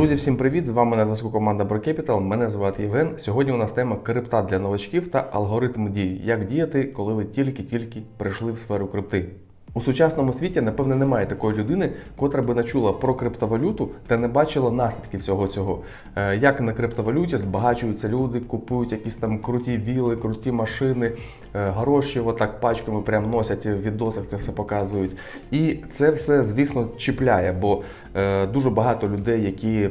Друзі, всім привіт! З вами на зв'язку команда BroCapital. Мене звати Євген. Сьогодні у нас тема крипта для новачків та алгоритм дій. Як діяти, коли ви тільки-тільки прийшли в сферу крипти. У сучасному світі, напевне, немає такої людини, котра би начула про криптовалюту та не бачила наслідків всього цього. Е, Як на криптовалюті збагачуються люди, купують якісь там круті віли, круті машини, е, гроші, отак пачками прям носять в відосах, це все показують. І це все, звісно, чіпляє, бо е, дуже багато людей, які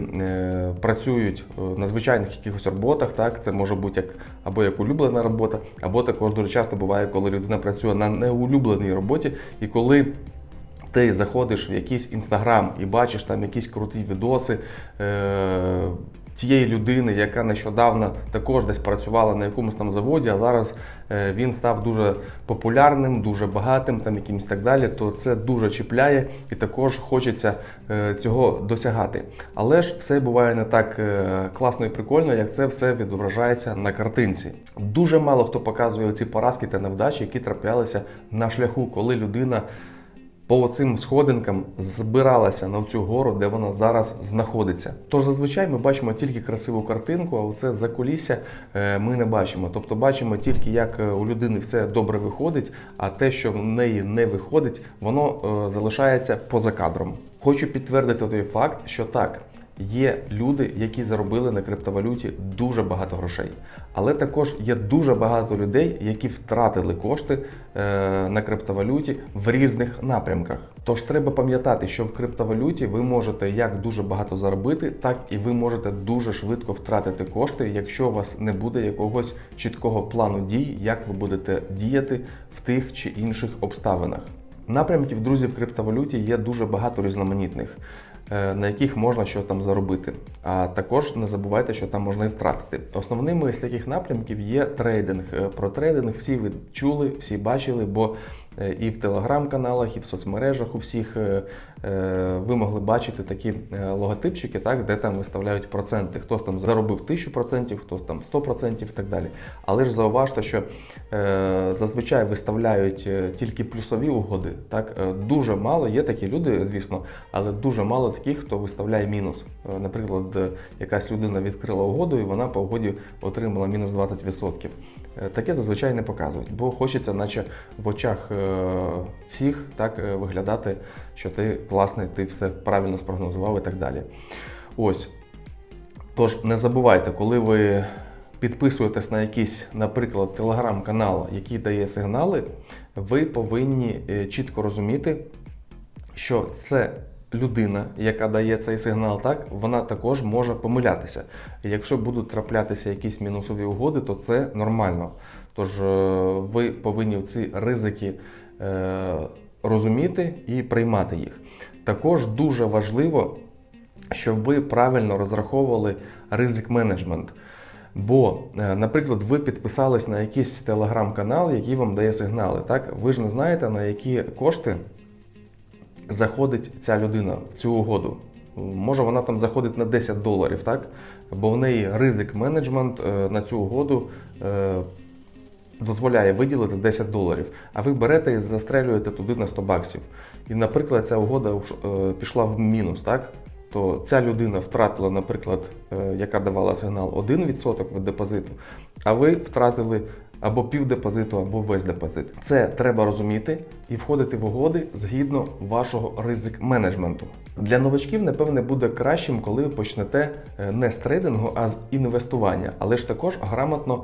працюють на звичайних якихось роботах, так це може бути як або як улюблена робота, або також дуже часто буває, коли людина працює на неулюбленій роботі, і коли ти заходиш в якийсь інстаграм і бачиш там якісь круті відоси. Тієї людини, яка нещодавно також десь працювала на якомусь там заводі, а зараз е, він став дуже популярним, дуже багатим, там якимось так далі, то це дуже чіпляє і також хочеться е, цього досягати. Але ж все буває не так е, класно і прикольно, як це все відображається на картинці. Дуже мало хто показує ці поразки та невдачі, які траплялися на шляху, коли людина по цим сходинкам збиралася на цю гору, де вона зараз знаходиться. Тож зазвичай ми бачимо тільки красиву картинку, а оце за кулісся е, ми не бачимо. Тобто бачимо тільки, як е, у людини все добре виходить, а те, що в неї не виходить, воно е, залишається поза кадром. Хочу підтвердити той факт, що так. Є люди, які заробили на криптовалюті дуже багато грошей, але також є дуже багато людей, які втратили кошти е, на криптовалюті в різних напрямках. Тож треба пам'ятати, що в криптовалюті ви можете як дуже багато заробити, так і ви можете дуже швидко втратити кошти, якщо у вас не буде якогось чіткого плану дій, як ви будете діяти в тих чи інших обставинах. Напрямків, друзі, в криптовалюті є дуже багато різноманітних, на яких можна що там заробити. А також не забувайте, що там можна і втратити. Основними з таких напрямків є трейдинг. Е, Про трейдинг всі ви чули, всі бачили, бо е, і в телеграм-каналах, і в соцмережах у всіх е, е, ви могли бачити такі е, логотипчики, так, де там виставляють проценти. Хтось там заробив 1000%, хтось там 100% і так далі. Але ж зауважте, що е, зазвичай виставляють е, тільки плюсові угоди. Так? Е, Дуже мало, є такі люди, звісно, але дуже мало таких, хто виставляє мінус. Е, Наприклад, е, якась людина відкрила угоду і вона по угоді отримала мінус 20%. Е, Таке зазвичай не показують, бо хочеться, наче в очах е, всіх так е, виглядати, що ти класний, ти все правильно спрогнозував і так далі. Ось. Тож не забувайте, коли ви підписуєтесь на якийсь, наприклад, телеграм-канал, який дає сигнали, ви повинні е, чітко розуміти, що це людина, яка дає цей сигнал, так вона також може помилятися. Якщо будуть траплятися якісь мінусові угоди, то це нормально. Тож е, ви повинні ці ризики е, розуміти і приймати їх. Також дуже важливо, щоб ви правильно розраховували ризик менеджмент. Бо, е, наприклад, ви підписались на якийсь телеграм-канал, який вам дає сигнали. Так, ви ж не знаєте, на які кошти заходить ця людина в цю угоду. Може, вона там заходить на 10 доларів, так? Бо в неї ризик менеджмент на цю угоду дозволяє виділити 10 доларів. А ви берете і застрелюєте туди на 100 баксів. І, наприклад, ця угода е, пішла в мінус, так? То ця людина втратила, наприклад, е, яка давала сигнал 1% від депозиту, а ви втратили або пів депозиту, або весь депозит. Це треба розуміти і входити в угоди згідно вашого ризик менеджменту. Для новачків, напевне, буде кращим, коли ви почнете е, не з трейдингу, а з інвестування, але ж також грамотно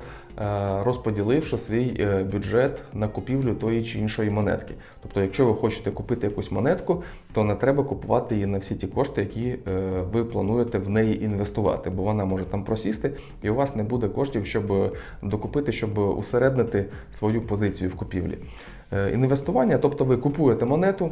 розподіливши свій е, бюджет на купівлю тої чи іншої монетки. Тобто, якщо ви хочете купити якусь монетку, то не треба купувати її на всі ті кошти, які е, ви плануєте в неї інвестувати, бо вона може там просісти, і у вас не буде коштів, щоб е, докупити, щоб усереднити свою позицію в купівлі. Е, Інвестування, тобто ви купуєте монету,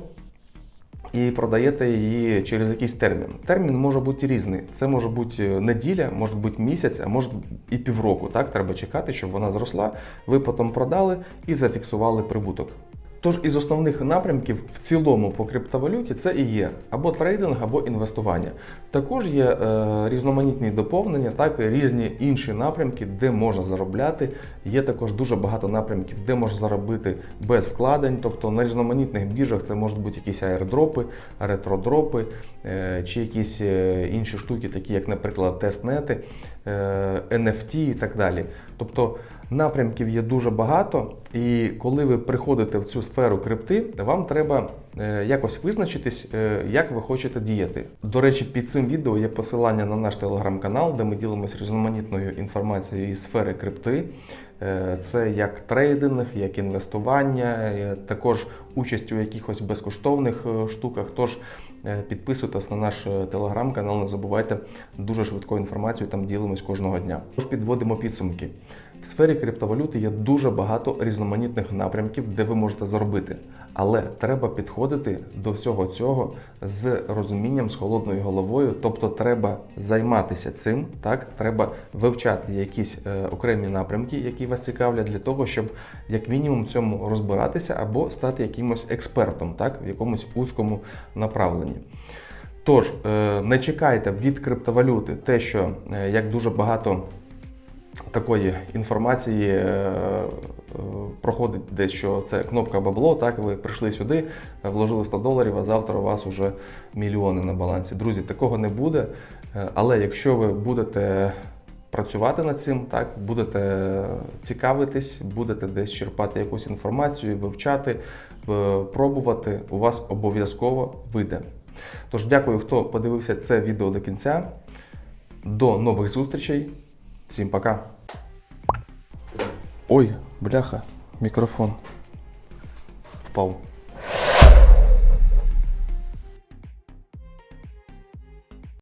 і продаєте її через якийсь термін. Термін може бути різний. Це може бути неділя, може бути місяць, а може і півроку. Так, треба чекати, щоб вона зросла. Ви потім продали і зафіксували прибуток. Тож із основних напрямків в цілому по криптовалюті це і є або трейдинг, або інвестування. Також є е, різноманітні доповнення, так і різні інші напрямки, де можна заробляти. Є також дуже багато напрямків, де можна заробити без вкладень. Тобто на різноманітних біржах це можуть бути якісь аеродропи, ретродропи е, чи якісь е, інші штуки, такі як, наприклад, тестнети, е, NFT і так далі. Тобто напрямків є дуже багато, і коли ви приходите в цю сферу крипти, вам треба е, якось визначитись, е, як ви хочете діяти. До речі, під цим відео є посилання на наш телеграм-канал, де ми ділимося різноманітною інформацією із сфери крипти. Е, Це як трейдинг, як інвестування, також участь у якихось безкоштовних штуках. Тож підписуйтесь на наш телеграм-канал, не забувайте дуже швидку інформацію, там ділимось кожного дня. Тож підводимо підсумки. В сфері криптовалюти є дуже багато різноманітних напрямків, де ви можете заробити. Але треба підходити до всього цього з розумінням, з холодною головою. Тобто треба займатися цим, так треба вивчати якісь е, окремі напрямки, які вас цікавлять, для того, щоб як мінімум цьому розбиратися або стати якимось експертом, так в якомусь узкому направленні. Тож е, не чекайте від криптовалюти те, що е, як дуже багато такої інформації е, е, проходить десь, що це кнопка бабло. Так, ви прийшли сюди, вложили 100 доларів, а завтра у вас вже мільйони на балансі. Друзі, такого не буде. Е, Але якщо ви будете працювати над цим, так, будете цікавитись, будете десь черпати якусь інформацію, вивчати, пробувати, у вас обов'язково вийде. Тож дякую, хто подивився це відео до кінця. До нових зустрічей. Всім пока. Ой, бляха, мікрофон впав.